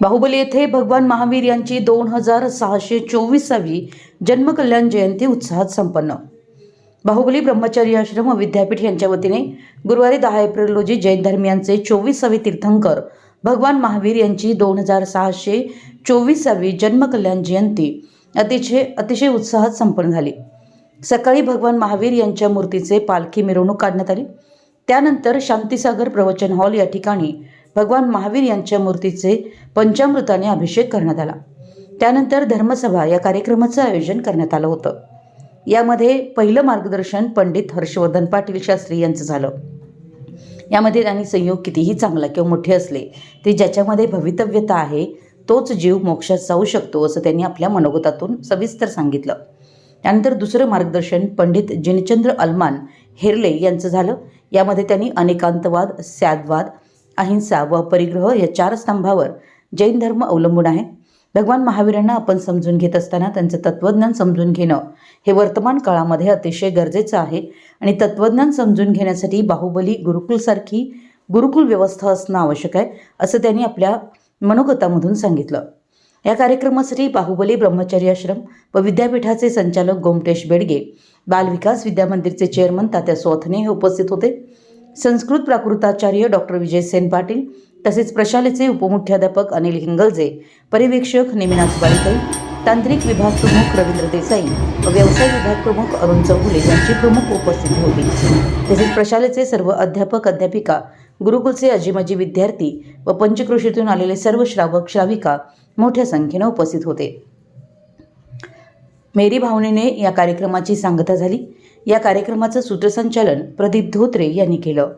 बाहुबली येथे भगवान महावीर यांची दोन हजार सहाशे चोवीसावी जन्मकल्याण जयंती उत्साहात संपन्न. बाहुबली ब्रह्मचारी आश्रम व विद्यापीठ यांच्या वतीने गुरुवारी दहा एप्रिल रोजी जैन धर्मियांचे चोवीसावे तीर्थंकर भगवान महावीर यांची दोन हजार सहाशे चोवीसावी जन्मकल्याण जयंती अतिशय अतिशय उत्साहात संपन्न झाली. सकाळी भगवान महावीर यांच्या मूर्तीचे पालखी मिरवणूक काढण्यात आली. त्यानंतर शांतीसागर प्रवचन हॉल या ठिकाणी भगवान महावीर यांच्या मूर्तीचे पंचामृताने अभिषेक करण्यात आला. त्यानंतर धर्मसभा या कार्यक्रमाचं आयोजन करण्यात आलं होतं. यामध्ये पहिलं मार्गदर्शन पंडित हर्षवर्धन पाटील शास्त्री यांचं झालं. यामध्ये त्यांनी संयोग कितीही चांगला किंवा मोठे असले ते ज्याच्यामध्ये भवितव्यता आहे तोच जीव मोक्षात जाऊ शकतो असं त्यांनी आपल्या मनोगतातून सविस्तर सांगितलं. त्यानंतर दुसरं मार्गदर्शन पंडित जिनचंद्र अलमान हेरले यांचं झालं. यामध्ये त्यांनी अनेकांतवाद सॅदवाद अहिंसा व परिग्रह या चार स्तंभावर जैन धर्म अवलंबून आहे. भगवान महावीरांना आपण समजून घेत असताना त्यांचं तत्त्वज्ञान समजून घेणं हे वर्तमान काळामध्ये अतिशय गरजेचं आहे. आणि तत्त्वज्ञान समजून घेण्यासाठी बाहुबली गुरुकुलसारखी गुरुकुल व्यवस्था असणं आवश्यक आहे असं त्यांनी आपल्या मनोगतामधून सांगितलं. या कार्यक्रमासाठी बाहुबली ब्रह्मचारी आश्रम व विद्यापीठाचे संचालक गोमटेश बेडगे बालविकास विद्यामंदिरचे चेअरमन तात्या सोथने हे उपस्थित होते. संस्कृत प्राकृताचार्य डॉक्टर विजय सेन पाटील तसेच प्रशालेचे उपमुख्याध्यापक अनिल हिंगलजे पर्यवेक्षक नेमिनाथ बाळीताई तांत्रिक विभाग प्रमुख रवींद्र देसाई व व्यवसाय विभाग प्रमुख अरुण चौगुले यांची प्रमुख उपस्थिती होती. तसेच प्रशालेचे सर्व अध्यापक अध्यापिका गुरुकुलचे अजीमाजी विद्यार्थी व पंचकृषीतून आलेले सर्व श्रावक श्राविका मोठ्या संख्येने उपस्थित होते. मेरी भावनेने या कार्यक्रमाची सांगता झाली. या कार्यक्रमाचं सूत्रसंचालन प्रदीप धोत्रे यांनी केलं.